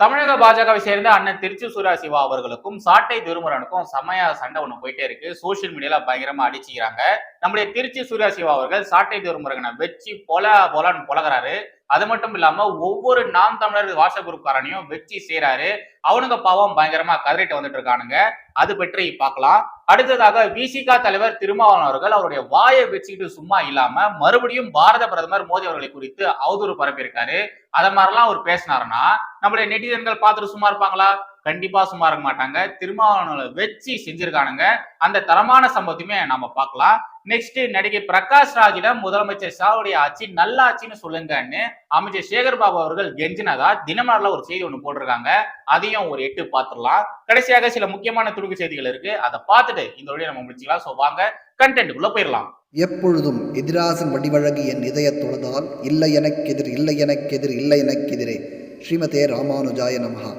தமிழக பாஜகவை சேர்ந்த அண்ணன் திருச்சி சூர்யா சிவா அவர்களுக்கும் சாட்டை திருமுருகனுக்கும் செம்மையா சண்டை ஒன்று போயிட்டே இருக்கு. சோஷியல் மீடியால பயங்கரமா அடிச்சுக்கிறாங்க. நம்முடைய திருச்சி சூர்யா சிவா அவர்கள் சாட்டை திருமுருகனை வச்சு பொல பொலன்னு பொலகிறாரு. அது மட்டும் இல்லாம ஒவ்வொரு நாம் தமிழர் வாட்ஸ்அப் குரூப்காரனையும் வெற்றி செய்யறாரு அவனுங்க பாவம் பயங்கரமா கதறிட்டு வந்துட்டு இருக்கானுங்க. அது பற்றி பார்க்கலாம். அடுத்ததாக விசிகா தலைவர் திருமாவளவன் அவர்கள் அவருடைய வாயை வச்சுக்கிட்டு சும்மா இல்லாம மறுபடியும் பாரத பிரதமர் மோடி அவர்களை குறித்து அவதூறு பரப்பியிருக்காரு. அதை மாதிரிலாம் அவர் பேசினாருன்னா நம்முடைய நெட்டிசன்கள் பார்த்துட்டு சும்மா இருப்பாங்களா? கண்டிப்பா சும்மா இருக்க மாட்டாங்க. திருமாவளவனை வச்சு செஞ்சிருக்கானுங்க. அந்த தரமான சம்பவத்தையுமே நாம பார்க்கலாம். நெக்ஸ்ட் நடிகை பிரகாஷ் ராஜிடம் முதலமைச்சர் ஷாவுடைய ஆட்சி நல்ல ஆட்சின்னு சொல்லுங்கன்னு அமைச்சர் சேகர் பாபு அவர்கள் கெஞ்சினதா தினமலர்ல ஒரு செய்தி ஒண்ணு போட்டிருக்காங்க. அதையும் ஒரு எட்டு பார்த்துடலாம். கடைசியாக சில முக்கியமான துணுக்கு செய்திகள் இருக்கு. அதை பார்த்துட்டு இந்த வழியை நம்ம முடிச்சுக்கலாம். ஸோ வாங்க கண்டென்ட்டுக்குள்ள போயிடலாம். எப்பொழுதும் எதிராசன் வடிவழகு என் இதயத் தொழுதால் இல்லை எனக்கெதிர் இல்லை எனக்கெதிர் இல்லை எனக்கெதிரே. ஸ்ரீமதே ராமானுஜாய நமஹா.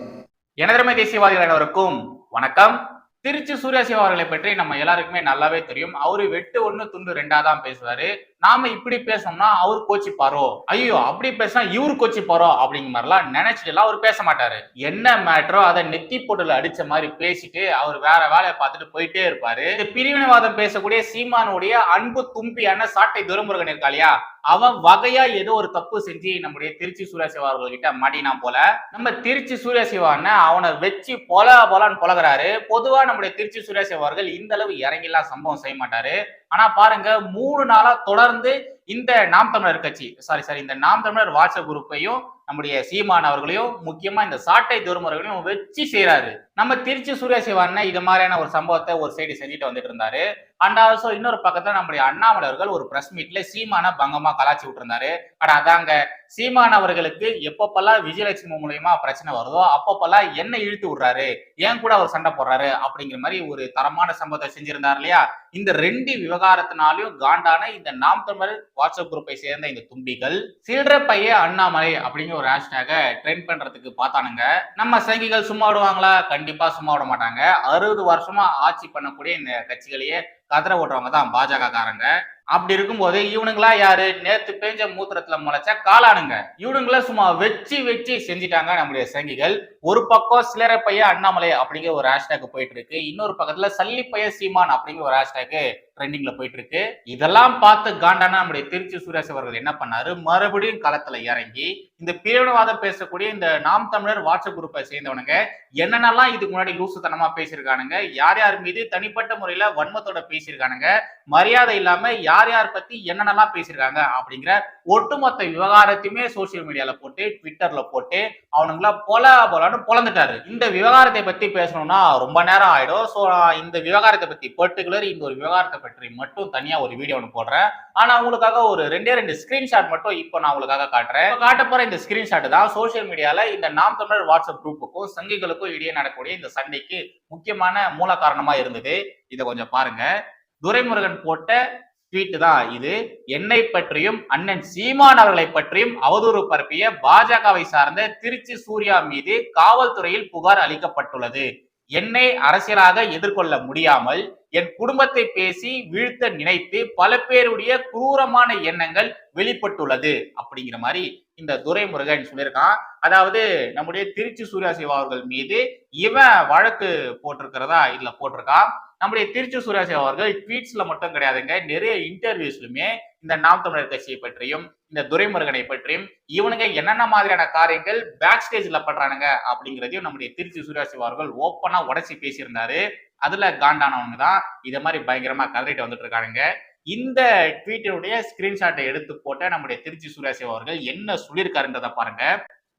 எனதரமை தேசியவாதிகள் அனைவருக்கும் வணக்கம். திருச்சி சூர்யா சிவா அவர்களை பற்றி நம்ம எல்லாருக்குமே நல்லாவே தெரியும். அவரு வெட்டு ஒன்று துண்டு ரெண்டாதான் பேசுவாரு. நாம இப்படி பேசணும்னா அவர் கோச்சிப்பாரோ? ஐயோ அப்படி பேசினா இவரு கோச்சிப்பாரோ? அப்படிங்கிற மாதிரிலாம் நினைச்சிட்டு எல்லாம் அவர் பேச மாட்டாரு. என்ன மேட்ரோ அதை நெத்தி போட்டுல அடிச்ச மாதிரி பேசிட்டு அவர் வேற வேலையை பார்த்துட்டு போயிட்டே இருப்பாரு. இந்த பிரிவினைவாதம் பேசக்கூடிய சீமானுடைய அன்பு தும்பியான சாட்டை துரமுருகன் இருக்கா இல்லையா? அவன் வகையா ஏதோ ஒரு தப்பு செஞ்சு நம்முடைய திருச்சி சூரியசிவா அவர்கள்கிட்ட மாட்டினா போல. நம்ம திருச்சி சூர்யா அவனை வச்சு பொல பொலான்னு பொலகிறாரு. பொதுவா நம்முடைய திருச்சி சூரியசிவா அவர்கள் இந்த அளவு இறங்கிலாம் சம்பவம் செய்ய மாட்டாரு. ஆனா பாருங்க மூணு நாளா தொடர்ந்து இந்த நாம் தமிழர் கட்சி சாரி சாரி இந்த நாம் தமிழர் வாட்ஸ்அப் குரூப்பையும் நம்முடைய சீமான் அவர்களையும் முக்கியமா இந்த சாட்டை துருமுறைகளையும் வச்சு செய்யறாரு நம்ம திருச்சி சூர்யா சிவான இது மாதிரியான ஒரு சம்பவத்தை ஒரு சைடு செஞ்சுட்டு வந்துட்டு இருந்தாரு. அண்ட் ஆல்சோ இன்னொரு பக்கத்துல நம்முடைய அண்ணாமலை அவர்கள் ஒரு பிரஸ் மீட்ல சீமான பங்கமா கலாச்சி விட்டுருந்தாரு. ஆனா அதாங்க சீமான் அவர்களுக்கு எப்பப்பெல்லாம் விஜயலட்சுமி மூலியமா பிரச்சனை வருதோ அப்பப்பெல்லாம் என்ன இழுத்து விடுறாரு ஏன் கூட அவர் சண்டை போடுறாரு அப்படிங்கிற மாதிரி ஒரு தரமான சம்பவத்தை செஞ்சிருந்தார் இல்லையா? இந்த ரெண்டு விவகாரத்தினாலையும் காண்டான இந்த நாம் தமிழ் வாட்ஸ்அப் குரூப்பை சேர்ந்த இந்த தும்பிகள் சில்லற பைய அண்ணாமலை அப்படிங்கிற ஒரு ஹேஷ்டேக ட்ரெண்ட் பண்றதுக்கு பார்த்தானுங்க. நம்ம சங்கிகள் சும்மா விடுவாங்களா? கண்டிப்பா சும்மா விட மாட்டாங்க. அறுபது வருஷமா ஆட்சி பண்ணக்கூடிய இந்த கட்சிகளையே கதற ஓட்டுறவங்க தான் பாஜக காரங்க அப்படி இருக்கும்போது இவனுங்களா யாரு? நேத்து பேஞ்ச மூத்திரத்துல முளைச்ச காளானுங்க. இவனுங்கள சும்மா வச்சு வச்சு செஞ்சிட்டாங்க நம்முடைய சங்கிகள். ஒரு பக்கம் சிலரை பைய அண்ணாமலை அப்படிங்கிற ஒரு ஹேஷ்டேக் போயிட்டு இருக்கு. இன்னொரு பக்கத்துல சல்லி பைய சீமான் அப்படிங்கிற ஒரு ஹேஷ்டேக் ட்ரெண்டிங்ல போயிட்டு இருக்கு. இதெல்லாம் பார்த்து காண்டானா நம்முடைய திருச்சி சுரேஷ் அவர்கள் என்ன பண்ணாரு? மறுபடியும் களத்துல இறங்கி இந்த பிரிவினவாதம் பேசக்கூடிய இந்த நாம் தமிழர் வாட்ஸ்அப் குரூப்பை சேர்ந்தவனுங்க என்னென்னலாம் இதுக்கு முன்னாடி லூசுத்தனமா பேசியிருக்கானுங்க யார் யார் மீது தனிப்பட்ட முறையில வன்மத்தோட பேசியிருக்கானுங்க மரியாதை இல்லாம யார் யார் பத்தி என்னென்னலாம் பேசியிருக்காங்க அப்படிங்கிற ஒட்டுமொத்த விவகாரத்தையுமே சோசியல் மீடியால போட்டு ட்விட்டர்ல போட்டு அவனுங்கள பொல பொலன்னு பொலந்துட்டாரு. இந்த விவகாரத்தை பத்தி பேசணும்னா ரொம்ப நேரம் ஆயிடும். ஸோ இந்த விவகாரத்தை பத்தி பர்டிகுலர் இந்த ஒரு விவகாரத்தை பற்றி மட்டும் தனியா ஒரு வீடியோ ஒன்று போடுறேன். ஆனா உங்களுக்காக ஒரு ரெண்டே ரெண்டு ஸ்கிரீன்ஷாட் மட்டும் இப்போ நான் உங்களுக்காக காட்டுறேன். காட்ட போற இந்த ஸ்கிரீன்ஷாட் தான் சோசியல் மீடியால இந்த நாம் தமிழர் வாட்ஸ்அப் குரூப்புக்கும் சங்கிகளுக்கும் இடையே நடக்கக்கூடிய இந்த சண்டைக்கு முக்கியமான மூல காரணமா இருந்தது. இதை கொஞ்சம் பாருங்க. துரைமுருகன் போட்ட ட்வீட் தான் இது. என்னை பற்றியும் அண்ணன் சீமான் அவர்களை பற்றியும் அவதூறு பரப்பிய பாஜகவை சார்ந்த திருச்சி சூர்யா மீது காவல்துறையில் புகார் அளிக்கப்பட்டுள்ளது. என்னை அரசியலாக எதிர்கொள்ள முடியாமல் என் குடும்பத்தை பேசி வீழ்த்த நினைத்து பல பேருடைய குரூரமான எண்ணங்கள் வெளிப்பட்டுள்ளது. அப்படிங்கிற மாதிரி இந்த துரைமுருகன் சொல்லியிருக்கான். அதாவது நம்முடைய திருச்சி சூர்யா சிவா அவர்கள் மீது இவன் வழக்கு போட்டிருக்கிறதா? இதுல போட்டிருக்கான். நம்முடைய திருச்சி சுரேஷ் அவர்கள் ட்வீட்ஸ்ல மட்டும் கிடையாதுங்க நிறைய இன்டர்வியூஸ்லுமே இந்த நாம் தமிழர் கட்சியை பற்றியும் இந்த துரைமுருகனை பற்றியும் இவனுங்க என்னென்ன மாதிரியான காரியங்கள் பேக் ஸ்டேஜ்ல பண்றானுங்க அப்படிங்கிறதையும் நம்முடைய திருச்சி சுரேஷ் அவர்கள் ஓப்பனா உடச்சி பேசியிருந்தாரு. அதுல காண்டானவங்க தான் இதை மாதிரி பயங்கரமா கதறிட்டு வந்துட்டு இருக்கானுங்க. இந்த ட்வீட்டினுடைய ஸ்கிரீன்ஷாட்டை எடுத்து போட்ட நம்முடைய திருச்சி சுரேஷ் அவர்கள் என்ன சொல்லியிருக்காருன்றத பாருங்க.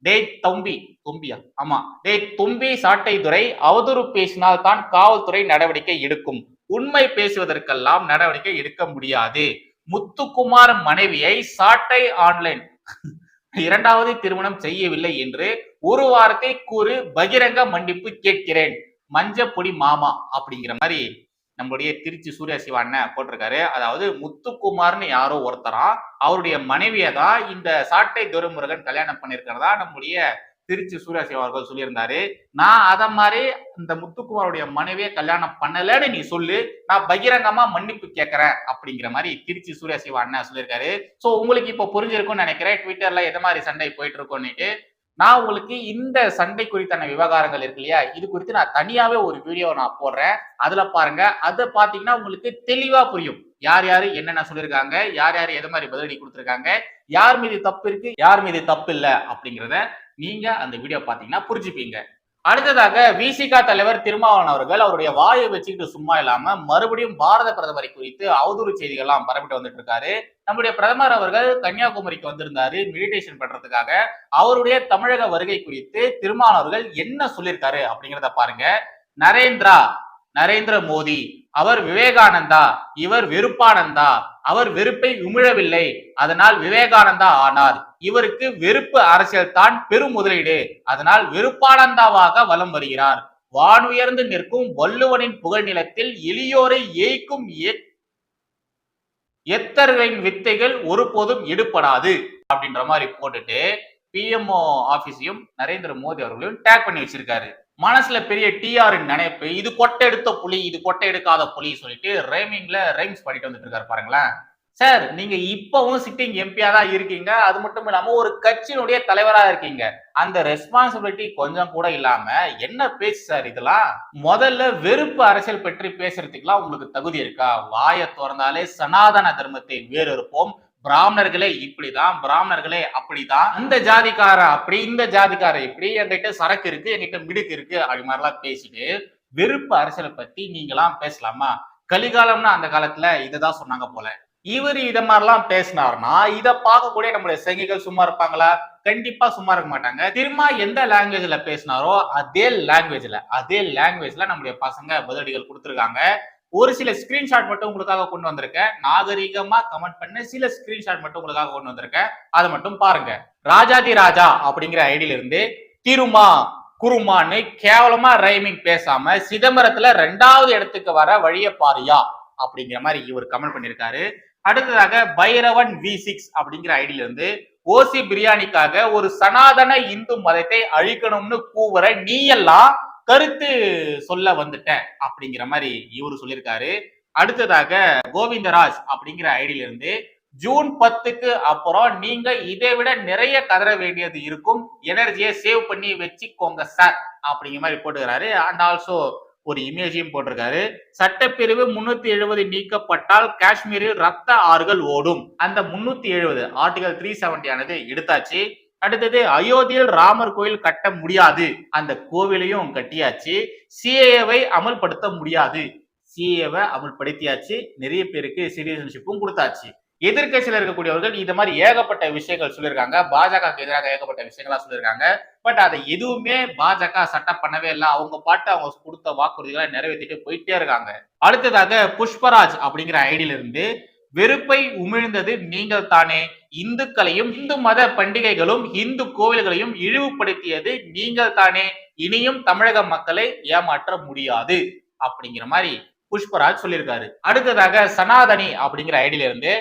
டேய் தம்பி தொம்பியா? ஆமா. டேய் தும்பி சாட்டை துறை அவதூறு பேசினால் தான் காவல்துறை நடவடிக்கை எடுக்கும். உண்மை பேசுவதற்கெல்லாம் நடவடிக்கை எடுக்க முடியாது. முத்துக்குமார் மனைவியை சாட்டை ஆன்லைன். இரண்டாவது திருமணம் செய்யவில்லை என்று ஒரு வாரத்தை கூறு பகிரங்க மன்னிப்பு கேட்கிறேன். மஞ்சப்பொடி மாமா அப்படிங்கிற மாதிரி நம்மளுடைய திருச்சி சூர்யா சிவா அண்ணன் போட்டிருக்காரு. அதாவது முத்துக்குமார்னு யாரோ ஒருத்தரா அவருடைய மனைவியை தான் இந்த சாட்டை துரைமுருகன் கல்யாணம் பண்ணியிருக்கிறதா நம்முடைய திருச்சி சூர்யா சிவா அவர்கள் சொல்லியிருந்தாரு. நான் அத மாதிரி இந்த முத்துக்குமாருடைய மனைவியை கல்யாணம் பண்ணலன்னு நீ சொல்லு நான் பகிரங்கமா மன்னிப்பு கேட்கறேன் அப்படிங்கிற மாதிரி திருச்சி சூர்யா சிவா அண்ணா சொல்லியிருக்காரு. சோ உங்களுக்கு இப்போ புரிஞ்சிருக்கும்னு நினைக்கிறேன். ட்விட்டர்ல எது மாதிரி சண்டை போயிட்டு இருக்கோன்னுட்டு நான் உங்களுக்கு இந்த சண்டை குறித்தான விவகாரங்கள் இருக்கு இல்லையா? இது குறித்து நான் தனியாவே ஒரு வீடியோ நான் போடுறேன். அதுல பாருங்க. அதை பாத்தீங்கன்னா உங்களுக்கு தெளிவா புரியும். யார் யாரு என்னென்ன சொல்லியிருக்காங்க யார் யார் எது மாதிரி பதிலடி கொடுத்துருக்காங்க யார் மீது தப்பு இருக்கு யார் மீது தப்பு இல்லை அப்படிங்கிறத நீங்க அந்த வீடியோ பாத்தீங்கன்னா புரிஞ்சுப்பீங்க. அடுத்ததாக விசிகா தலைவர் திருமாவளவன் அவர்கள் அவருடைய வாயை வச்சுக்கிட்டு சும்மா இல்லாம மறுபடியும் பாரத பிரதமரை குறித்து அவதூறு செய்திகள்லாம் பரப்பிட்டு வந்துட்டு இருக்காரு. நம்முடைய பிரதமர் அவர்கள் கன்னியாகுமரிக்கு வந்திருந்தாரு மெடிடேஷன் பண்றதுக்காக. அவருடைய தமிழக வருகை குறித்து திருமாவளவர்கள் என்ன சொல்லியிருக்காரு அப்படிங்கிறத பாருங்க. நரேந்திரா நரேந்திர மோடி அவர் விவேகானந்தா இவர் வெறுப்பானந்தா அவர் வெறுப்பை உமிழவில்லை அதனால் விவேகானந்தா ஆனார். இவருக்கு வெறுப்பு அரசியல் தான் பெரும் முதலீடு. அதனால் வெறுப்பானந்தாவாக வலம் வருகிறார். வானுயர்ந்து நிற்கும் வள்ளுவனின் புகழ் நிலத்தில் எளியோரை ஏய்க்கும் எத்தர்களின் வித்தைகள் ஒருபோதும் எடுப்படாது அப்படின்ற மாதிரி போட்டுட்டு பிஎம்ஓ ஆபீஸையும் நரேந்திர மோடி அவர்களையும் டேக் பண்ணி வச்சிருக்காரு. மனசுல பெரிய டிஆர் நினைப்பு இது கொட்டை எடுத்த புலி இது கொட்டை எடுக்காத புலி சொல்லிட்டு ரைமிங்ல ரைம்ஸ் பண்ணிட்டு வந்துட்டு இருக்காரு பாருங்களேன். சார் நீங்க இப்பவும் சிட்டிங் எம்பியா தான் இருக்கீங்க. அது மட்டும் இல்லாம ஒரு கட்சியினுடைய தலைவரா இருக்கீங்க. அந்த ரெஸ்பான்சிபிலிட்டி கொஞ்சம் கூட இல்லாம என்ன பேச்சு சார் இதெல்லாம்? முதல்ல வெறுப்பு அரசியல் பற்றி பேசுறதுக்குலாம் உங்களுக்கு தகுதி இருக்கா? வாயை திறந்தாலே சனாதன தர்மத்தை வேறொருப்போம் பிராமணர்களே இப்படிதான் பிராமணர்களே அப்படிதான். இந்த ஜாதிக்கார அப்படி இந்த ஜாதிக்கார இப்படி என்கிட்ட சரக்கு இருக்கு என்கிட்ட மிடுக்கு இருக்கு அப்படி மாதிரிலாம் பேசிட்டு வெறுப்பு அரசியலை பத்தி நீங்களாம் பேசலாமா? கலிகாலம்னா அந்த காலத்துல இததான் சொன்னாங்க போல. இவர் இத மாதிரிலாம் பேசினார்னா இத பார்க்கக்கூடிய நம்மளுடைய சங்கிகள் சும்மா இருப்பாங்களா? கண்டிப்பா சும்மா இருக்க மாட்டாங்க. திரும்ப எந்த லாங்குவேஜ்ல பேசினாரோ அதே லாங்குவேஜ்ல அதே லாங்குவேஜ்ல நம்முடைய பசங்க பதிலடிகள் கொடுத்துருக்காங்க. ஒரு சில ஸ்கிரீன்ஷாட் மட்டும் உங்களுக்காக கொண்டு வந்திருக்கேன். நாகரிகமா கமெண்ட் பண்ண சில ஸ்கிரீன்ஷாட் மட்டும் உங்களுக்காக கொண்டு வந்திருக்கேன். அதை மட்டும் பாருங்க. ராஜாதி ராஜா அப்படிங்கிற ஐடியில இருந்து திருமா குருமான்னு கேவலமா ரைமிங் பேசாம சிதம்பரத்துல ரெண்டாவது இடத்துக்கு வர வழிய பாரியா. அப்படிங்கிற மாதிரி இவர் கமெண்ட் பண்ணியிருக்காரு அடுத்ததாக பைரவன் வி சிக்ஸ் அப்படிங்கிற ஐடியில இருந்து ஓசி பிரியாணிக்காக ஒரு சனாதன இந்து மதத்தை அழிக்கணும்னு கூவுற நீ எல்லாம் கருத்து சொல்ல வந்துட்ட அப்படிங்கிற மாதிரி இவரு சொல்லியிருக்காரு அடுத்ததாக கோவிந்தராஜ் அப்படிங்கிற ஐடியில இருந்து ஜூன் பத்துக்கு அப்புறம் நீங்க இதை விட நிறைய கதற வேண்டியது இருக்கும். எனர்ஜியை சேவ் பண்ணி வச்சுக்கோங்க சார் அப்படிங்கிற மாதிரி போட்டுக்கிறாரு. அண்ட் ஆல்சோ ஒரு இமேஜையும் போட்டிருக்காரு. சட்டப்பிரிவு முன்னூத்தி எழுபது நீக்கப்பட்டால் காஷ்மீரில் ரத்த ஆறுகள் ஓடும். அந்த முன்னூத்தி எழுபது ஆர்டிகல் த்ரீ ஆனது எடுத்தாச்சு. அடுத்தது அயோத்தியில் ராமர் கோயில் கட்ட முடியாது. அந்த கோவிலையும் கட்டியாச்சு. சிஏவை அமல்படுத்த முடியாது. சிஏவை அமல்படுத்தியாச்சு. நிறைய பேருக்கு சிட்டிசன்ஷிப்பும் கொடுத்தாச்சு. எதிர்க்கட்சியில் இருக்கக்கூடியவர்கள் இது மாதிரி ஏகப்பட்ட விஷயங்கள் சொல்லியிருக்காங்க. பாஜகவுக்கு எதிராக ஏகப்பட்ட விஷயங்களா சொல்லியிருக்காங்க. பட் அதை எதுவுமே பாஜக சட்டம் பண்ணவே இல்லை. அவங்க பாட்டு அவங்க கொடுத்த வாக்குறுதிகளை நிறைவேற்றிட்டு போயிட்டே இருக்காங்க. அடுத்ததாக புஷ்பராஜ் அப்படிங்கிற ஐடியில இருந்து வெறுப்பை உமிழ்ந்தது நீங்கள் தானே. இந்துக்களையும் இந்து மத பண்டிகைகளும் இந்து கோவில்களையும் இழிவுபடுத்தியது நீங்கள் தானே. இனியும் தமிழக மக்களை ஏமாற்ற முடியாது. அப்படிங்கிற மாதிரி புஷ்பராஜ் சொல்லியிருக்காரு. அடுத்ததாக சனாதனி அப்படிங்கிற ஐடியில இருந்து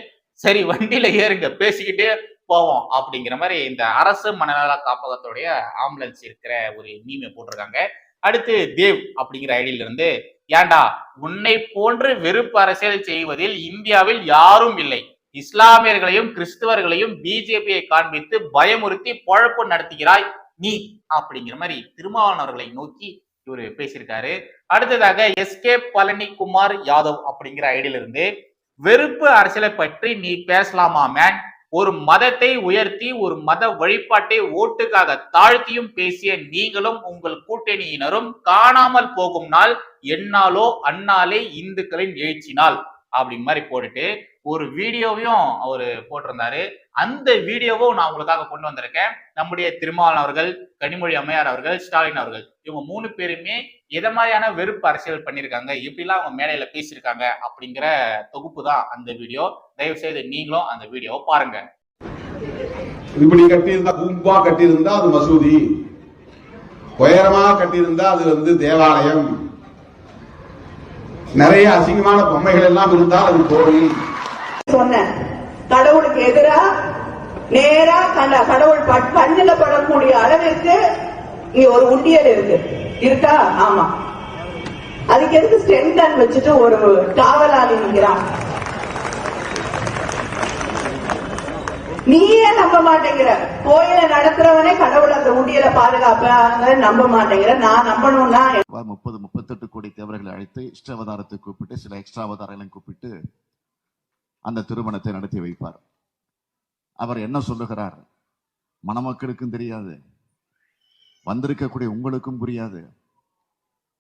சரி வண்டியில ஏறுங்க பேசிக்கிட்டே போவோம் அப்படிங்கிற மாதிரி இந்த அரசு மனநல காப்பகத்துடைய ஆம்புலன்ஸ் இருக்கிற ஒரு மீமை போட்டிருக்காங்க. அடுத்து தேவ் அப்படிங்கிற ஐடியில இருந்து ஏண்டா உன்னை போன்று வெறுப்பு அரசியல் செய்வதில் இந்தியாவில் யாரும் இல்லை. இஸ்லாமியர்களையும் கிறிஸ்தவர்களையும் பிஜேபியை காண்பித்து பயமுறுத்தி பழப்பு நடத்துகிறாய் நீ அப்படிங்கிற மாதிரி திருமாவளவர்களை நோக்கி இவர் பேசியிருக்காரு. அடுத்ததாக எஸ்கே பழனிக்குமார் யாதவ் அப்படிங்கிற ஐடியில இருந்து வெறுப்பு அரசியலை பற்றி நீ பேசலாமா மேன் ஒரு மதத்தை உயர்த்தி ஒரு மத வழிபாட்டை ஓட்டுக்காக தாழ்த்தியும் பேசிய நீங்களும் உங்கள் கூட்டணியினரும் காணாமல் போகும் நாள் என்னாலோ அன்னாலே இந்துக்களின் எழுச்சினால் அப்படின்னு மாதிரி போட்டுட்டு ஒரு வீடியோவையும் அவரு போட்டிருந்தாரு. அந்த வீடியோவும் நான் உங்களுக்காக கொண்டு வந்திருக்கேன். நம்முடைய திருமாவளவன் அவர்கள் கனிமொழி அம்மையார் அவர்கள் ஸ்டாலின் அவர்கள் இவங்க மூணு பேருமே எதை மாதிரியான வெறுப்பு அரசியல் பண்ணியிருக்காங்க? எப்படிலாம் அவங்க மேடையில பேசியிருக்காங்க? அப்படிங்கிற தொகுப்பு தான் அந்த வீடியோ. தயவு செய்து நீங்களும் அந்த வீடியோவை பாருங்க. இப்படி கட்டியிருந்தா கும்பா கட்டியிருந்தா அது மசூதி. உயரமா கட்டியிருந்தா அது வந்து தேவாலயம். நிறைய அசிங்கமான பொம்மைகள் எல்லாம் இருந்தால் அது கோவில் சொன்னேன். கடவுளுக்கு எதிரா நேரா கண்ட கடவுள் பஞ்சில படக்கூடிய அளவிற்கு இங்க ஒரு உண்டியல் இருக்கு. இருக்கா? ஆமா. அதுக்கு எதுக்கு ஸ்டென்டன் வச்சுட்டு ஒரு காவலாளி நிற்கிறான் நீயே நம்ப மாட்டேங்கிற. கோயில நடத்துறவனே கடவுள் அந்த ஊட்டியில பாதுகாப்பாங்க நம்ப மாட்டேங்கிற. நான் நம்பணும்னா முப்பது முப்பத்தெட்டு கோடி தேவர்களை அழைத்து இஷ்டாவதாரத்தை கூப்பிட்டு சில எக்ஸ்ட்ரா அவதாரங்களையும் கூப்பிட்டு அந்த திருமணத்தை நடத்தி வைப்பார். அவர் என்ன சொல்லுகிறார்? மணமக்களுக்கும் தெரியாது. வந்திருக்கக்கூடிய உங்களுக்கும் புரியாது.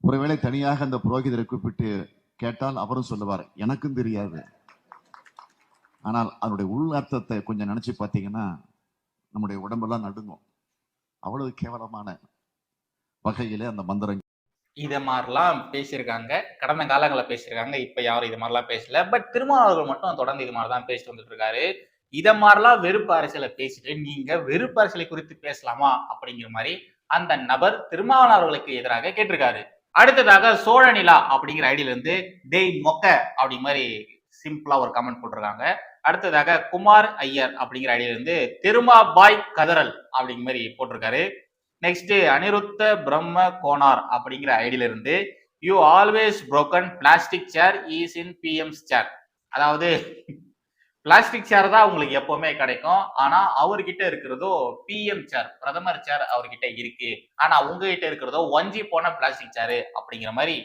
ஒருவேளை தனியாக அந்த புரோகிதரை கூப்பிட்டு கேட்டால் அவரும் சொல்லுவார் எனக்கும் தெரியாது. ஆனால் அதனுடைய உள் அர்த்தத்தை கொஞ்சம் நினச்சி பார்த்தீங்கன்னா நம்முடைய உடம்பெல்லாம் நடுங்கும். அவ்வளவு கேவலமான வகையிலே அந்த மந்திரம் இதை மாதிரிலாம் பேசியிருக்காங்க. கடந்த காலங்களில் பேசியிருக்காங்க. இப்போ யாரும் இது மாதிரிலாம் பேசல. பட் திருமாவளவர்கள் மட்டும் தொடர்ந்து இது மாதிரி தான் பேசிட்டு வந்துட்டு இருக்காரு இதை மாதிரிலாம் வெறுப்பு அரசியலை பேசிட்டு நீங்க வெறுப்பு அரசியலை குறித்து பேசலாமா? அப்படிங்கிற மாதிரி அந்த நபர் திருமாவளவர்களுக்கு எதிராக கேட்டிருக்காரு. அடுத்ததாக சோழநிலா அப்படிங்கிற ஐடியில இருந்து டேய் மொக்க அப்படிங்கிற மாதிரி சிம்பிளா ஒரு கமெண்ட் போட்டிருக்காங்க. அடுத்ததாக குமார் ஐயர் அப்படிங்கிற ஐடியில இருந்து திருமாபாய் கதறல் அப்படிங்கிற மாதிரி போட்டிருக்காரு. நெக்ஸ்ட் அனிருத்த பிரம்ம கோனார் அப்படிங்கிற ஐடியில இருந்து you always broken plastic chair is in PMS chair அதாவது பிளாஸ்டிக் சேர் தான் உங்களுக்கு எப்பவுமே கிடைக்கும். ஆனா அவர்கிட்ட இருக்கிறதோ பிஎம் சேர் பிரதமர் சேர் அவர்கிட்ட இருக்கு. ஆனா உங்ககிட்ட இருக்கிறதோ ஒஞ்சி போன பிளாஸ்டிக் சேரு அப்படிங்கிற மாதிரி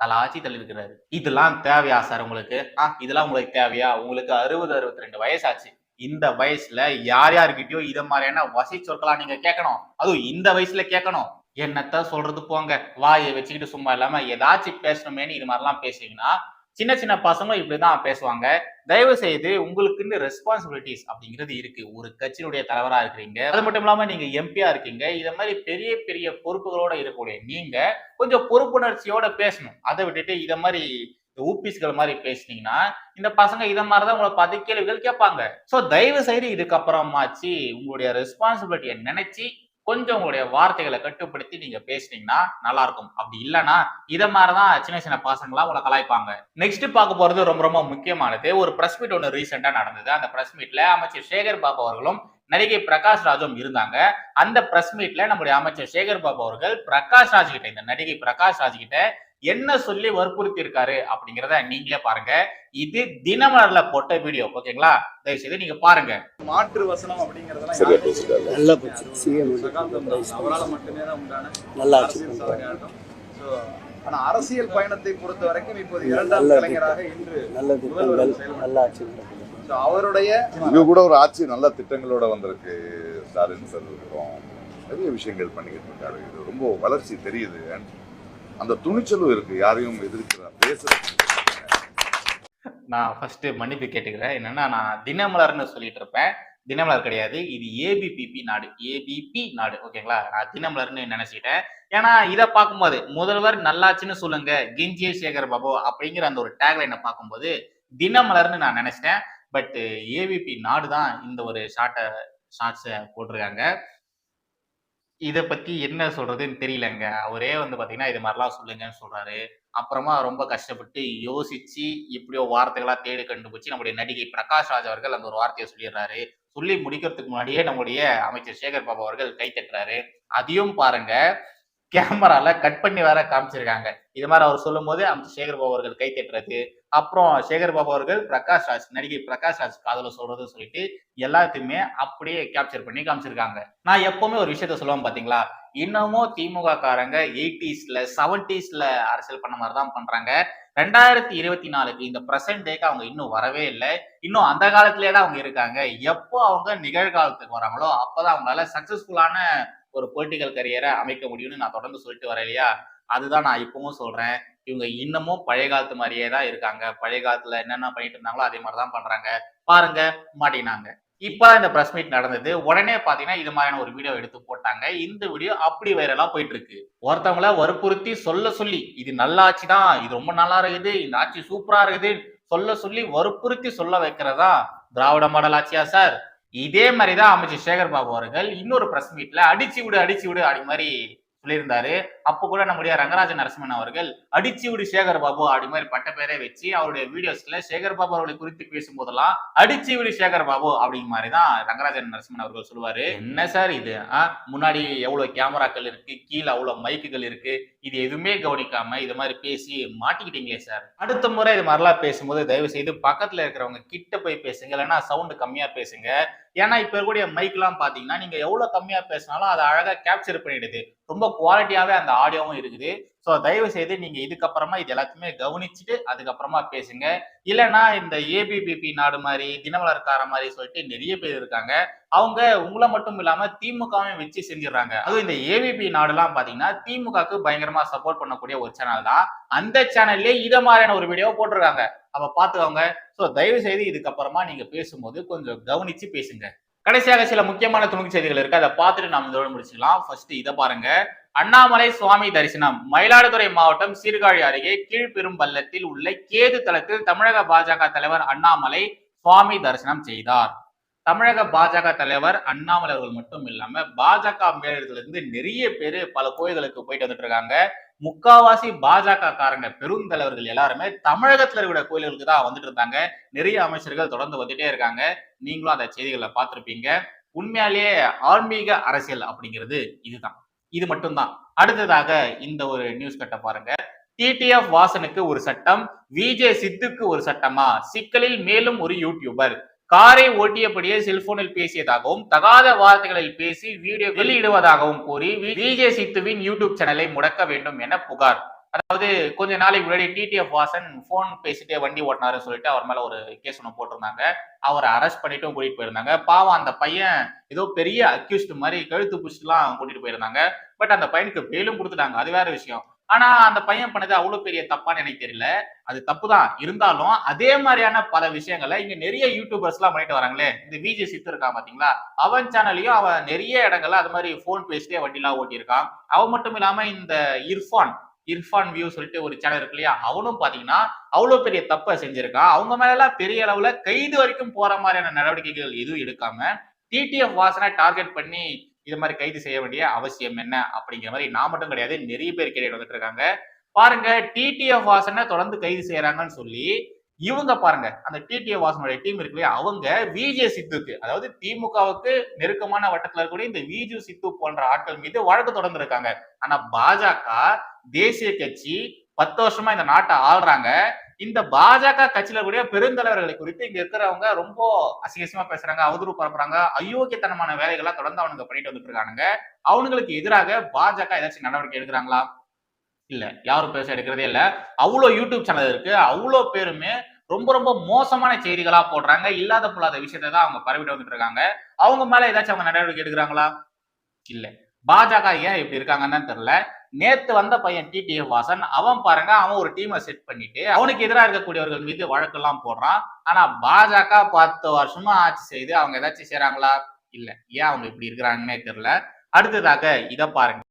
கலாச்சி தள்ளிருக்கிறாரு இதெல்லாம் தேவையா சார் உங்களுக்கு? ஆ இதெல்லாம் உங்களுக்கு தேவையா? உங்களுக்கு அறுபது அறுபத்தி ரெண்டு வயசாச்சு. இந்த வயசுல யார் யார்கிட்டயோ இத மாதிரியான வசை சொற்களா நீங்க கேட்கணும். அதுவும் இந்த வயசுல கேட்கணும். என்னத்த சொல்றது போங்க. வாயை வச்சுக்கிட்டு சும்மா இல்லாம ஏதாச்சும் பேசணுமேனு இது மாதிரிலாம் பேசுவீங்கன்னா சின்ன சின்ன பசங்களும் இப்படிதான் பேசுவாங்க. தயவு செய்து உங்களுக்குன்னு ரெஸ்பான்சிபிலிட்டிஸ் அப்படிங்கிறது இருக்கு. ஒரு கட்சியினுடைய தலைவரா இருக்கிறீங்க. அது மட்டும் இல்லாம நீங்க எம்பியா இருக்கீங்க. இத மாதிரி பெரிய பெரிய பொறுப்புகளோட இருக்கக்கூடிய நீங்க கொஞ்சம் பொறுப்புணர்ச்சியோட பேசணும். அதை விட்டுட்டு இத மாதிரி இந்த ஊபிஸ்கள் மாதிரி பேசுனீங்கன்னா இந்த பசங்க இத மாதிரிதான் உங்களை பார்த்து கேள்விகள் கேட்பாங்க. ஸோ தயவு செய்து இதுக்கப்புறமாச்சு உங்களுடைய ரெஸ்பான்சிபிலிட்டியை நினைச்சு கொஞ்சம் உங்களுடைய வார்த்தைகளை கட்டுப்படுத்தி நீங்க பேசுனீங்கன்னா நல்லா இருக்கும் அப்படி இல்லைன்னா இத மாதிரிதான் சின்ன சின்ன பசங்களா உங்களை கலாய்ப்பாங்க. நெக்ஸ்ட் பார்க்க போறது ரொம்ப ரொம்ப முக்கியமானது. ஒரு பிரஸ் மீட் ஒன்று ரீசெண்டா நடந்தது. அந்த பிரஸ் மீட்ல அமைச்சர் சேகர் பாபு அவர்களும் நடிகை பிரகாஷ் ராஜும் இருந்தாங்க. அந்த பிரஸ் மீட்ல நம்முடைய அமைச்சர் சேகர் பாபு அவர்கள் பிரகாஷ் ராஜ் கிட்ட இந்த நடிகை பிரகாஷ் ராஜ் கிட்ட என்ன சொல்லி வற்புறுத்தி இருக்காரு அப்படிங்கிறத நீங்களே பாருங்க. இது தினமலர்ல போட்ட வீடியோ ஓகேங்களா தயவு செய்து நீங்க பாருங்க. மாற்று வசனம் அப்படிங்கறதெல்லாம் ஆனா அரசியல் பயணத்தை பொறுத்த வரைக்கும் இப்போது இரண்டாம் கலைஞராக இன்று நல்ல திட்டங்கள் முதல்வர் செயல்பட்டு- நல்லா So, அவருடைய இது கூட ஒரு ஆட்சி நல்ல திட்டங்களோட வந்திருக்கு ஸ்டாலின் சார் இருக்கும். நிறைய விஷயங்கள் பண்ணிக்கிட்டு இருக்காரு. இது ரொம்ப வளர்ச்சி தெரியுது. அந்த துணிச்சலும் இருக்கு. யாரையும் எதிர்க்கிறார் பேசுற நான் ஃபர்ஸ்ட் மன்னிப்பு கேட்டுக்கிறேன். என்னன்னா நான் தினமலர்னு சொல்லிட்டு இருப்பேன். தினமலர் கிடையாது. இது ஏபிபிபி நாடு. ஏபிபி நாடு. ஓகேங்களா நான் தினமலர்னு நினைச்சிட்டேன் ஏன்னா இதை பார்க்கும்போது முதல்வர் நல்லாச்சுன்னு சொல்லுங்க. கிஞ்சிய சேகர் பாபு அப்படிங்கிற அந்த ஒரு டேக்லைனை பார்க்கும்போது தினமலர்னு நான் நினைச்சிட்டேன். பட் ஏவிபி uh, நாடு தான் இந்த ஒரு ஷார்ட்டை ஷார்ட்ஸை போட்டிருக்காங்க. இதை பற்றி என்ன சொல்கிறதுன்னு தெரியலங்க. அவரே வந்து பார்த்தீங்கன்னா இது மாதிரிலாம் சொல்லுங்கன்னு சொல்கிறாரு அப்புறமா ரொம்ப கஷ்டப்பட்டு யோசித்து எப்படியோ வார்த்தைகளாக தேடி கண்டுபிடிச்சு நம்முடைய நடிகை பிரகாஷ் ராஜ் அவர்கள் அந்த ஒரு வார்த்தையை சொல்லிடுறாரு. சொல்லி முடிக்கிறதுக்கு முன்னாடியே நம்முடைய அமைச்சர் சேகர் பாபு அவர்கள் கை தட்டுறாரு. அதையும் பாருங்க. கேமரால கட் பண்ணி வேற காமிச்சிருக்காங்க. இது மாதிரி அவர் சொல்லும் போது அமைச்சர் சேகர் பாபு அவர்கள் கை தட்டுறது அப்புறம் சேகர் பாபு அவர்கள் பிரகாஷ் ராஜ் நடிகை பிரகாஷ் ராஜ் காதல சொல்றது சொல்லிட்டு எல்லாத்தையுமே அப்படியே கேப்சர் பண்ணி காமிச்சிருக்காங்க. நான் எப்பவுமே ஒரு விஷயத்த சொல்லுவேன் பாத்தீங்களா? இன்னமும் திமுக காரங்க எயிட்டிஸ்ல செவன்டிஸ்ல அரசியல் பண்ண மாதிரி தான் பண்றாங்க. ரெண்டாயிரத்தி இருபத்தி நாலுக்கு இந்த பிரசன்ட் டேக்கு அவங்க இன்னும் வரவே இல்லை. இன்னும் அந்த காலத்திலே தான் அவங்க இருக்காங்க. எப்போ அவங்க நிகழ்காலத்துக்கு வராங்களோ அப்பதான் அவங்களால சக்சஸ்ஃபுல்லான ஒரு பொலிட்டிக்கல் கரியரை அமைக்க முடியும்னு நான் தொடர்ந்து சொல்லிட்டு வரேன் இல்லையா? அதுதான் நான் இப்பவும் சொல்றேன். இவங்க இன்னமும் பழைய காலத்து மாதிரியே தான் இருக்காங்க. பழைய காலத்துல என்னென்ன பண்ணிட்டு இருந்தாங்களோ அதே மாதிரி தான் பண்றாங்க. பாருங்க மாட்டினாங்க. இப்போ இந்த பிரஸ் மீட் நடந்தது. உடனே பாத்தீங்கன்னா இது மாதிரியான ஒரு வீடியோ எடுத்து போட்டாங்க. இந்த வீடியோ அப்படி வைரலா போயிட்டு இருக்கு. ஒருத்தவங்கள வற்புறுத்தி சொல்ல சொல்லி இது நல்ல ஆட்சி தான் இது ரொம்ப நல்லா இருக்குது இந்த ஆட்சி சூப்பரா இருக்குது சொல்ல சொல்லி வற்புறுத்தி சொல்ல வைக்கிறதா திராவிட மாடல் ஆட்சியா சார் இதே மாதிரிதான் அமைச்சர் சேகர் பாபு அவர்கள் இன்னொரு பிரஸ் மீட்ல அடிச்சு விடு அடிச்சு விடு அப்படி மாதிரி சொல்லியிருந்தாரு. அப்போ கூட நம்முடைய ரங்கராஜன் நரசிம்மன் அவர்கள் அடிச்சு விடு சேகர் பாபு அப்படி மாதிரி பட்ட பேரே வச்சு அவருடைய வீடியோஸ்ல சேகர் பாபு அவர்களை குறித்து பேசும்போதெல்லாம் அடிச்சு விடு சேகர் பாபு அப்படிங்கிற மாதிரி தான் ரங்கராஜன் நரசிம்மன் அவர்கள் சொல்லுவாரு. என்ன சார் இது ஆ, முன்னாடி எவ்வளவு கேமராக்கள் இருக்கு கீழே அவ்வளவு மைக்குகள் இருக்கு இது எதுவுமே கவனிக்காம இது மாதிரி பேசி மாட்டிக்கிட்டீங்களே சார் அடுத்த முறை இது மாதிரிலாம் பேசும்போது தயவு செய்து பக்கத்துல இருக்கிறவங்க கிட்ட போய் பேசுங்க. இல்லைன்னா சவுண்டு கம்மியா பேசுங்க. ஏன்னா இப்ப இருக்கக்கூடிய மைக் எல்லாம் பாத்தீங்கன்னா நீங்க எவ்வளவு கம்மியா பேசினாலும் அதை அழகா கேப்சர் பண்ணிடுது. ரொம்ப குவாலிட்டியாவே அந்த ஆடியோவும் இருக்குது. ஸோ தயவு செய்து நீங்க இதுக்கப்புறமா இது எல்லாத்தையுமே கவனிச்சுட்டு அதுக்கப்புறமா பேசுங்க. இல்லைன்னா இந்த ஏபிபிபி நாடு மாதிரி தினமலர்கார மாதிரி சொல்லிட்டு நிறைய பேர் இருக்காங்க. அவங்க உங்களை மட்டும் இல்லாம திமுகவையும் வச்சு செஞ்சிடறாங்க. அதுவும் இந்த ஏபிபி நாடுலாம் பாத்தீங்கன்னா திமுகக்கு பயங்கரமா சப்போர்ட் பண்ணக்கூடிய ஒரு சேனல் தான். அந்த சேனல்லே இதை மாதிரியான ஒரு வீடியோ போட்டிருக்காங்க. அப்ப பாத்துக்கோங்க. ஸோ தயவு செய்து இதுக்கப்புறமா நீங்க பேசும்போது கொஞ்சம் கவனிச்சு பேசுங்க. கடைசியாக சில முக்கியமான துணுக்கு செய்திகள் இருக்கு. அதை பார்த்துட்டு நாம இதோட முடிச்சுக்கலாம். ஃபர்ஸ்ட் இதை பாருங்க. அண்ணாமலை சுவாமி தரிசனம். மயிலாடுதுறை மாவட்டம் சீர்காழி அருகே கீழ்பெரும்பள்ளத்தில் உள்ள கேது தளத்தில் தமிழக பாஜக தலைவர் அண்ணாமலை சுவாமி தரிசனம் செய்தார். தமிழக பாஜக தலைவர் அண்ணாமலை அவர்கள் மட்டும் இல்லாம பாஜக மேலிடத்துல இருந்து நிறைய பேரு பல கோயில்களுக்கு போயிட்டு வந்துட்டு இருக்காங்க முக்காவாசி பாஜக காரங்க பெருந்தலைவர்கள் எல்லாருமே தமிழகத்துல இருக்கிற கோயில்களுக்கு தான் வந்துட்டு இருந்தாங்க. நிறைய அமைச்சர்கள் தொடர்ந்து வந்துட்டே இருக்காங்க. நீங்களும் அந்த செய்திகளை பார்த்திருப்பீங்க. உண்மையாலேயே ஆன்மீக அரசியல் அப்படிங்கிறது இதுதான். இது மட்டும்தான். அடுத்ததாக இந்த ஒரு நியூஸ் கட்ட பாருங்க. டிடிஎஃப் வாசனுக்கு ஒரு சட்டம் விஜே சித்துக்கு ஒரு சட்டமா? சிக்கலில் மேலும் ஒரு யூடியூபர் காரை ஓட்டியபடியே செல்போனில் பேசியதாகவும் தகாத வார்த்தைகளில் பேசி வீடியோ வெளியிடுவதாகவும் கூறி விஜே சித்துவின் யூடியூப் சேனலை முடக்க வேண்டும் என புகார். அதாவது கொஞ்ச நாளைக்கு முன்னாடி டிடிஎஃப் வாசன் ஃபோன் பேசிட்டே வண்டி ஓட்டினாருன்னு சொல்லிட்டு அவர் மேல ஒரு கேஸ் ஒன்று போட்டிருந்தாங்க. அவரை அரெஸ்ட் பண்ணிட்டும் கூட்டிட்டு போயிருந்தாங்க. பாவம் அந்த பையன் ஏதோ பெரிய அக்யூஸ்ட் மாதிரி கழுத்து பிடிச்சிட்டுலாம் கூட்டிட்டு போயிருந்தாங்க. பட் அந்த பையனுக்கு பெயிலும் கொடுத்துட்டாங்க. அது வேற விஷயம். ஆனா அந்த பையன் பண்ணது அவ்வளவு பெரிய தப்பான்னு எனக்கு தெரியல. அது தப்பு தான் இருந்தாலும் அதே மாதிரியான பல விஷயங்களை இங்க நிறைய யூடியூபர்ஸ் எல்லாம் பண்ணிட்டு வராங்களே. இந்த விஜய் சித்து இருக்கான் பாத்தீங்களா? அவன் சேனல்லையும் அவன் நிறைய இடங்கள்ல அது மாதிரி போன் பேசிட்டே வண்டிலாம் ஓட்டியிருக்கான். அவன் மட்டும் இல்லாம இந்த இர்ஃபான் இர்ஃபான் வியூ சொல்லிட்டு ஒரு சேனல் இருக்கு இல்லையா? அவனும் பாத்தீங்கன்னா அவ்வளவு பெரிய தப்பை செஞ்சிருக்கான். அவங்க மேல எல்லாம் பெரிய அளவுல கைது வரைக்கும் போற மாதிரியான நடவடிக்கைகள் எதுவும் எடுக்காம டிடிஎஃப் வாசனை டார்கெட் பண்ணி இது மாதிரி கைது செய்ய வேண்டிய அவசியம் என்ன அப்படிங்கிற மாதிரி நான் மட்டும் கிடையாது நிறைய பேர் கேள்வி வந்துட்டு இருக்காங்க. பாருங்க டிடிஎஃப் வாசனை தொடர்ந்து கைது செய்யறாங்கன்னு சொல்லி இவங்க பாருங்க அந்த டிடிஎஃப் வாசனுடைய டீம் இருக்கு இல்லையா? அவங்க விஜே சித்துக்கு அதாவது திமுகவுக்கு நெருக்கமான வட்டத்துல இருக்கக்கூடிய இந்த விஜு சித்து போன்ற ஆட்கள் மீது வழக்கு தொடர்ந்து இருக்காங்க. ஆனா பாஜக தேசிய கட்சி பத்து வருஷமா இந்த நாட்டை ஆள்றாங்க. இந்த பாஜக கட்சியில கூடிய பெருந்தலைவர்களை குறித்து இங்க இருக்கிறவங்க ரொம்ப அசிங்கசமா பேசுறாங்க அவதூறு பரப்புறாங்க அயோக்கியத்தனமான வேலைகள்லாம் தொடர்ந்து அவனுங்க பண்ணிட்டு வந்துட்டு இருக்கானுங்க. அவனுங்களுக்கு எதிராக பாஜக ஏதாச்சும் நடவடிக்கை எடுக்கிறாங்களா? இல்ல. யாரும் பேச எடுக்கிறதே இல்ல. அவ்வளவு யூடியூப் சேனல் இருக்கு. அவ்வளோ பேருமே ரொம்ப ரொம்ப மோசமான செய்திகளா போடுறாங்க. இல்லாத பொல்லாத விஷயத்தை தான் அவங்க பரவிட்டு வந்துட்டு இருக்காங்க. அவங்க மேல ஏதாச்சும் அவங்க நடவடிக்கை எடுக்கிறாங்களா? இல்லை. பாஜக ஏன் இப்படி இருக்காங்கன்னு தெரியல. நேத்து வந்த பையன் டிடிஎஃப் வாசன் அவன் பாருங்க அவன் ஒரு டீமை செட் பண்ணிட்டு அவனுக்கு எதிராக இருக்கக்கூடியவர்கள் மீது வழக்கெல்லாம் போடுறான். ஆனா பாஜக பத்து வருஷமா ஆட்சி செய்து அவங்க ஏதாச்சும் செய்யறாங்களா இல்ல. ஏன் அவங்க இப்படி இருக்கிறாங்கன்னே தெரியல. அடுத்ததாக இதை பாருங்க.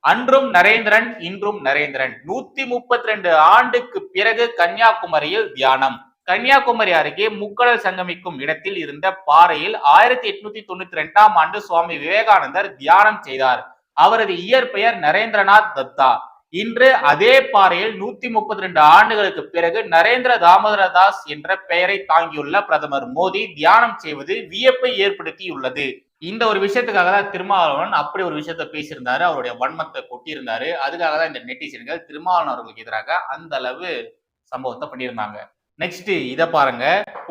அன்றும் நரேந்திரன் இன்றும் நரேந்திரன். நூத்தி முப்பத்தி ரெண்டு ஆண்டுக்கு பிறகு கன்னியாகுமரியில் தியானம். கன்னியாகுமரி அருகே முக்கடல் சங்கமிக்கும் இடத்தில் இருந்த பாறையில் ஆயிரத்தி எட்நூத்தி தொண்ணூத்தி ரெண்டாம் ஆண்டு சுவாமி விவேகானந்தர் தியானம் செய்தார். அவரது இயற்பெயர் நரேந்திரநாத் தத்தா. இன்று அதே பாறையில் நூத்தி முப்பத்தி ரெண்டு ஆண்டுகளுக்கு பிறகு நரேந்திர தாமோதர தாஸ் என்ற பெயரை தாங்கியுள்ள பிரதமர் மோடி தியானம் செய்வது வியப்பை ஏற்படுத்தியுள்ளது. இந்த ஒரு விஷயத்துக்காக தான் திருமாவளவன் அப்படி ஒரு விஷயத்த பேசியிருந்தாரு. அவருடைய வன்மத்தை கொட்டியிருந்தாரு. அதுக்காக தான் இந்த நெட்டிசன்கள் திருமாவளவன் அவர்களுக்கு எதிராக அந்த அளவு சம்பவத்தை பண்ணியிருந்தாங்க. நெக்ஸ்ட் இத பாருங்க.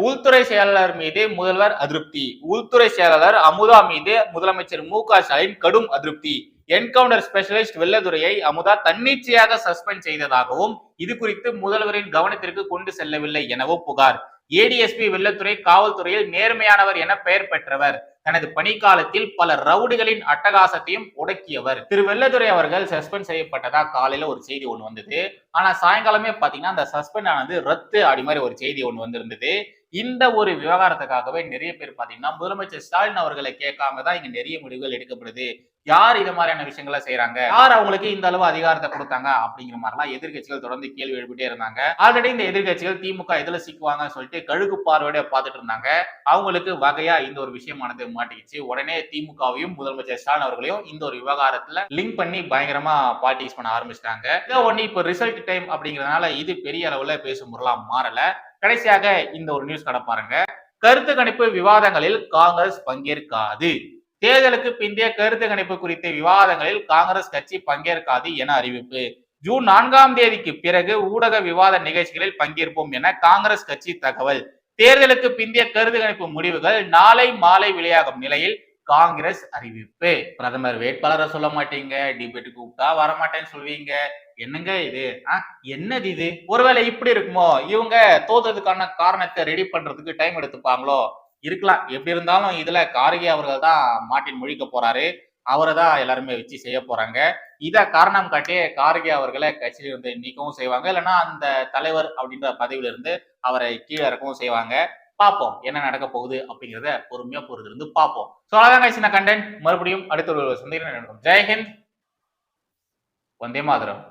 உள்துறை செயலாளர் மீது முதல்வர் அதிருப்தி. உள்துறை செயலாளர் அமுதா மீது முதலமைச்சர் மு க ஸ்டாலின் கடும் அதிருப்தி. என்கவுண்டர் ஸ்பெஷலிஸ்ட் வெள்ளதுரையை அமுதா தன்னிச்சையாக சஸ்பெண்ட் செய்ததாகவும் இது குறித்து முதல்வரின் கவனத்திற்கு கொண்டு செல்லவில்லை எனவும் புகார். ஏடிஎஸ்பி வெள்ளத்துறை காவல்துறையில் நேர்மையானவர் என பெயர் பெற்றவர். தனது பணிக்காலத்தில் பல ரவுடிகளின் அட்டகாசத்தையும் உடக்கியவர். திரு. வெள்ளதுரை அவர்கள் சஸ்பெண்ட் செய்யப்பட்டதா காலையில ஒரு செய்தி ஒண்ணு வந்தது. ஆனா சாயங்காலமே பாத்தீங்கன்னா அந்த சஸ்பெண்ட் ஆனது ரத்து அப்படி மாதிரி ஒரு செய்தி ஒண்ணு வந்திருந்தது. இந்த ஒரு விவகாரத்துக்காகவே நிறைய பேர் பாத்தீங்கன்னா முதலமைச்சர் ஸ்டாலின் அவர்களை கேட்காம தான் இங்க நிறைய முடிவுகள் எடுக்கப்படுது. யார் இது மாதிரியான விஷயங்களை செய்யறாங்க யார் அவங்களுக்கு இந்த அளவு அதிகாரத்தை கொடுத்தாங்க? அப்படிங்கிற மாதிரிலாம் எதிர்கட்சிகள் தொடர்ந்து கேள்வி எழுப்பிட்டே இருந்தாங்க. ஆல்ரெடி இந்த எதிர்கட்சிகள் திமுக எதுல சிக்குவாங்கன்னு சொல்லிட்டு கழுகு பார்வையோட பார்த்துட்டு இருந்தாங்க. அவங்களுக்கு வகையா இந்த ஒரு விஷயமானது மாட்டிக்கிச்சு. உடனே திமுகவையும் முதலமைச்சர் ஸ்டாலின் அவர்களையும் இந்த ஒரு விவகாரத்துல லிங்க் பண்ணி பயங்கரமா பாலிடிக்ஸ் பண்ண ஆரம்பிச்சிட்டாங்க. இதை ஒண்ணு இப்போ ரிசல்ட் டைம் அப்படிங்கறதுனால இது பெரிய அளவுல பேசும் பொருளா மாறல. கடைசியாக இந்த ஒரு நியூஸ் கடை பாருங்க. கருத்து கணிப்பு விவாதங்களில் காங்கிரஸ் பங்கேற்காது. தேர்தலுக்கு பிந்தைய கருத்து கணிப்பு குறித்த விவாதங்களில் காங்கிரஸ் கட்சி பங்கேற்காது என அறிவிப்பு. ஜூன் நான்காம் தேதிக்கு பிறகு ஊடக விவாத நிகழ்ச்சிகளில் பங்கேற்போம் என காங்கிரஸ் கட்சி தகவல். தேர்தலுக்கு பிந்தைய கருது கணிப்பு முடிவுகள் நாளை மாலை வெளியாகும் நிலையில் காங்கிரஸ் அறிவிப்பு. பிரதமர் வேட்பாளரை சொல்ல மாட்டீங்க டிபேட் கூப்பிட்டா வரமாட்டேன்னு சொல்வீங்க. என்னங்க இது? ஆ, என்னது இது? ஒருவேளை இப்படி இருக்குமோ? இவங்க தோத்ததுக்கான காரணத்தை ரெடி பண்றதுக்கு டைம் எடுத்துப்பாங்களோ? இருக்கலாம். எப்படி இருந்தாலும் இதுல கார்கே அவர்கள் தான் மாட்டின் முழிக்க போறாரு. அவரை தான் எல்லாருமே வச்சு செய்ய போறாங்க. இதை காரணம் காட்டி கார்கே அவர்களை கட்சியிலிருந்து நீக்கவும் செய்வாங்க. இல்லைன்னா அந்த தலைவர் அப்படின்ற பதவியில இருந்து அவரை கீழே இறக்கவும் செய்வாங்க. பார்ப்போம் என்ன நடக்க போகுது அப்படிங்கிறத பொறுமையா பொறுத்து இருந்து பார்ப்போம். ஸோ அதான் சின்ன கண்டென்ட் மறுபடியும் அடுத்த ஒரு சந்தேகம் நடக்கும் ஜெயஹிந்த் வந்தே மாதரம்.